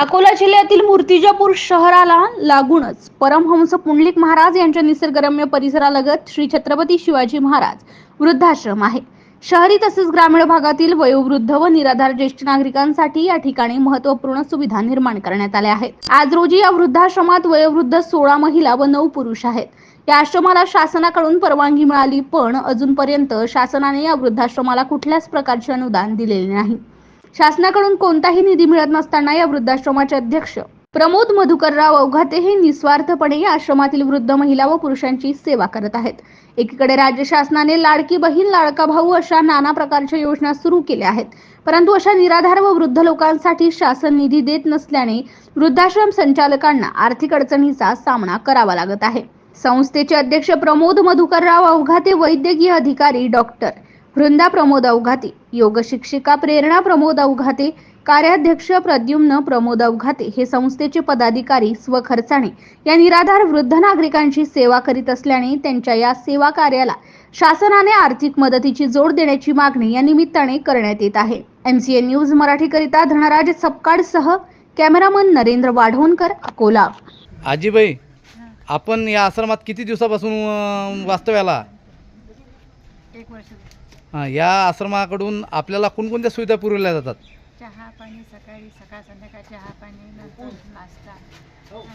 अकोला जिल्ह्यातील मूर्तिजापूर शहराला लागूनच परमहंस पुंडलिक महाराज यांच्या निसर्गरम्य परिसरालगत श्री छत्रपती शिवाजी महाराज वृद्धाश्रम आहे. शहरी तसेच ग्रामीण भागातील वयोवृद्ध व निराधार ज्येष्ठ नागरिकांसाठी या ठिकाणी महत्त्वपूर्ण सुविधा निर्माण करण्यात आल्या आहेत. आज रोजी या वृद्धाश्रमात वयोवृद्ध सोळा महिला व नऊ पुरुष आहेत. या आश्रमाला शासनाकडून परवानगी मिळाली पण अजूनपर्यंत शासनाने या वृद्धाश्रमाला कुठल्याच प्रकारचे अनुदान दिलेले नाही. शासनाकडून कोणताही निधी मिळत नसताना या वृद्धाश्रमाचे अध्यक्ष प्रमोद मधुकरराव अवघाते हे निस्वार्थपणे या आश्रमातील वृद्ध महिला व पुरुषांची सेवा करत आहेत. एकीकडे राज्य शासनाने लाडकी बहीण लाडका भाऊ अशा नाना प्रकारच्या योजना सुरू केल्या आहेत. परंतु अशा निराधार व वृद्ध लोकांसाठी शासन निधी देत नसल्याने वृद्धाश्रम संचालकांना आर्थिक अडचणीचा सामना करावा लागत आहे. संस्थेचे अध्यक्ष प्रमोद मधुकरराव अवघाते वैद्यकीय अधिकारी डॉक्टर वृंदा प्रमोद अवघाते योग शिक्षिका प्रेरणा प्रमोद अवघाते कार्याध्यक्ष प्रद्युम्न प्रमोद अवघाते हे संस्थेचे पदाधिकारी स्वखर्चाने या निराधार वृद्ध नागरिकांची सेवा करीत असल्याने त्यांच्या या सेवा कार्याला शासनाने आर्थिक मदतीची जोड देण्याची मागणी या निमित्ताने करण्यात येत आहे. एमसीएन न्यूज मराठीकरिता धनराज सपकाळसह कॅमेरामन नरेंद्र वाढवणकर अकोला. आजीबाई आपण या आश्रमात किती दिवसापासून वास्तव्याला? एक वर्ष. हां या आश्रमाकडून आपल्याला कोणकोणत्या सुविधा पुरवल्या जातात? चहा पाणी सकाळी सकाळ संध्याकाळ चहा पाणी नंतर नाश्ता.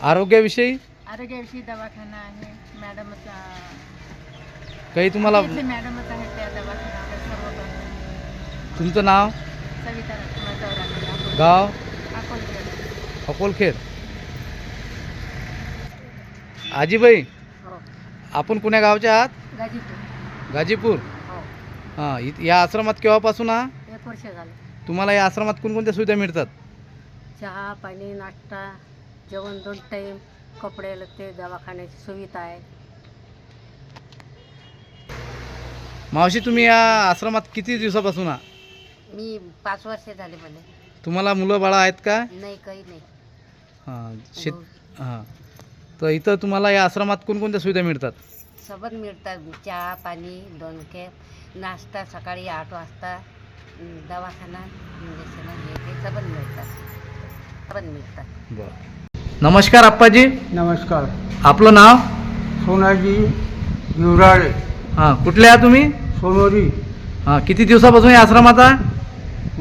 आरोग्याविषयी? आरोग्याविषयी दवाखाना आहे. मॅडम काही तुम्हाला मॅडमच आहेत त्या दवाखान्यावर सर्व बनवून. तुमचं नाव? सविता चौराकडे गाव? अकोलखेड. अकोलखेड. आजीबाई हो. आपण कुण्या गावच्या आहात? गाजीपूर. गाजीपूर. हो इ या आश्रमात केव्हापासून हा? एक वर्ष झालं. तुम्हाला या आश्रमात कोणकोणत्या सुविधा मिळतात? चहा पाणी नाश्ता जेवण दोन टाईम कपडे लत्ते दवाखान्याची सुविधा आहे. मावशी तुम्ही या आश्रमात किती दिवसापासून हा? मी पाच वर्ष झाले मला तुम्हाला मुलं बाळा आहेत का? नाही काही नाही. हां शेत हां. तर इथं तुम्हाला या आश्रमात कोणकोणत्या सुविधा मिळतात? सबन मिळतात. चहा पाणी दोन कॅप नाश्ता सकाळी आठ वाजता दवाखाना इंजेक्शन हे ते सबन मिळतात. सबन मिळतात. बरं. नमस्कार अप्पाजी नमस्कार. आपलं नाव? सोनाजी युवराळे हां कुठले आहात तुम्ही? सोनोरी. हां किती दिवसापासून या आश्रमात आहे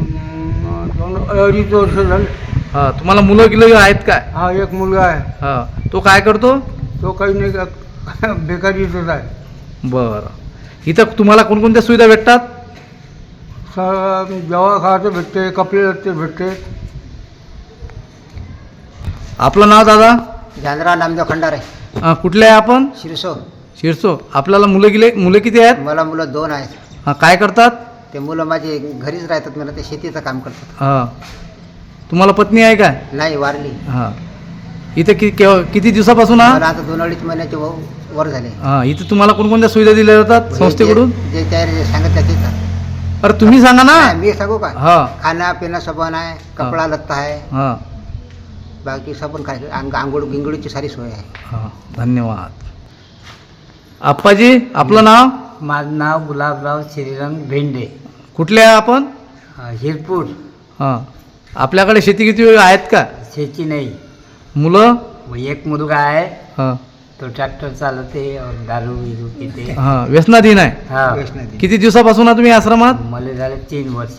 अं, दोन अडीच वर्ष झाले. हां तुम्हाला मुलं गिलं आहेत काय? हा एक मुलगा आहे. हां तो काय करतो? तो काही नाही का बेकारीतच आहे. बरं. इथं तुम्हाला कोणकोणत्या सुविधा भेटतात? स- जेव्हा खायचं भेटते कपडे भेटते. आपलं नाव दादा? जानरा नामदेव खंडारे. हां कुठले आहे आपण? शिरसो. शिरसो. आपल्याला मुलं गिले मुलं किती आहेत? मला मुलं दोन आहेत. हां काय करतात? ते मुलं माझे घरीच राहतात मला ते शेतीचं काम करतात. हां तुम्हाला पत्नी आहे काय? नाही वारली. हां. इथं कि केव्हा किती दिवसापासून हा? मला आता दोन अडीच महिन्याचे व- वर झाले. हां इथं तुम्हाला कोणकोणत्या सुविधा दिल्या जातात संस्थेकडून? जे जे त्या जे सांगितलं ते. अरे तुम्ही सांगा ना. नाही, मी सांगू का? हां. खाना पिणं सबन आहे कपडा लत्ता आहे. हां. बाकी सबन काय? अंग आंघोळ गिंगोळीची सारी सोय आहे. हां धन्यवाद. आप्पाजी आपलं नाव? माझं नाव गुलाबराव श्रीरंग भेंडे. कुठले आहे आपण? हिरपूर. हां. आपल्याकडे शेती किती आहेत का? शेती नाही. मुलं? व एक मुलगा आहे. हां. तो ट्रॅक्टर चालवते और दारू बिरू पिते. हां व्यसनाधीन आहे. हा. किती दिवसापासून आहे तुम्ही आश्रमात? मला झाले तीन वर्ष.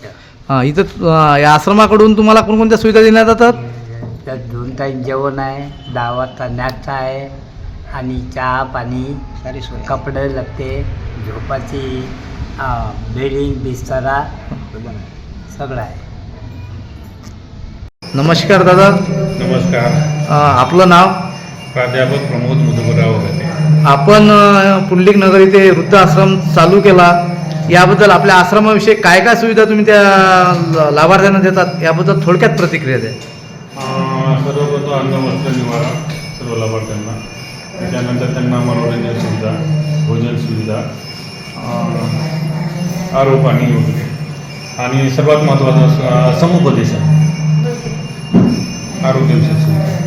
हां इथं अं, या आश्रमाकडून तुम्हाला कोणकोणत्या सुविधा देण्यात जातात? त्यात दोन टाईम जेवण आहे दहा वाजता नाश्ता आहे आणि चहा पाणी सारी सोय आहे. कपडे लत्ते झोपाची बेडिंग बिस्तारा सगळं आहे. नमस्कार दादा. नमस्कार. अं, आपलं नाव? प्राध्यापक प्रमोद मधुकरराव होते. आपण पुंडलिक नगर इथे वृद्धाश्रम चालू केला. याबद्दल आपल्या आश्रमाविषयी काय काय सुविधा तुम्ही त्या लाभार्थ्यांना देतात? याबद्दल थोडक्यात प्रतिक्रिया द्या. सर्वप्रथम अन्न वस्त्र निवारा सर्व लाभार्थ्यांना. त्याच्यानंतर त्यांना मनोरंजन सुविधा भोजन सुविधा अं, आरो पाणी वगैरे आणि सर्वात महत्त्वाचं स- समुपदेशन. आरोग्यविषयक सुविधा.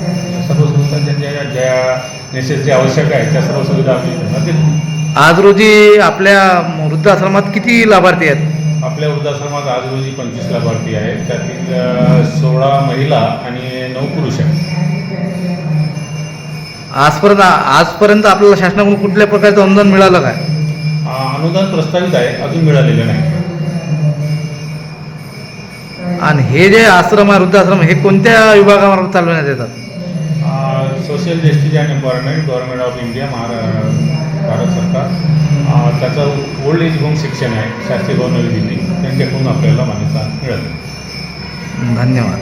सर्व सुविधा ज्या ज्या आवश्यक आहे त्या सर्व सुविधा आम्ही त्यांना देतो आज रोजी आपल्या वृद्धाश्रमात किती लाभार्थी आहेत? आपल्या वृद्धाश्रमात आज रोजी पंचवीस लाभार्थी आहेत. त्यातील सोळा महिला आणि नऊ पुरुष आहेत. आजपर्यंत आजपर्यंत आपल्याला शासनाकडून कुठल्या प्रकारचं अनुदान मिळालं काय? अनुदान प्रस्तावित आहे अजून मिळालेलं नाही. आणि हे जे आश्रम आहे वृद्धाश्रम हे कोणत्या विभागामार्फत चालवण्यात येतात? Social justice and empowerment government of India महारा भारत सरकार त्याचं ओल्ड एज होम सेक्शन आहे शास्त्रीय भवन नवी दिल्ली. त्यांच्याकडून आपल्याला मान्यता मिळाली. धन्यवाद.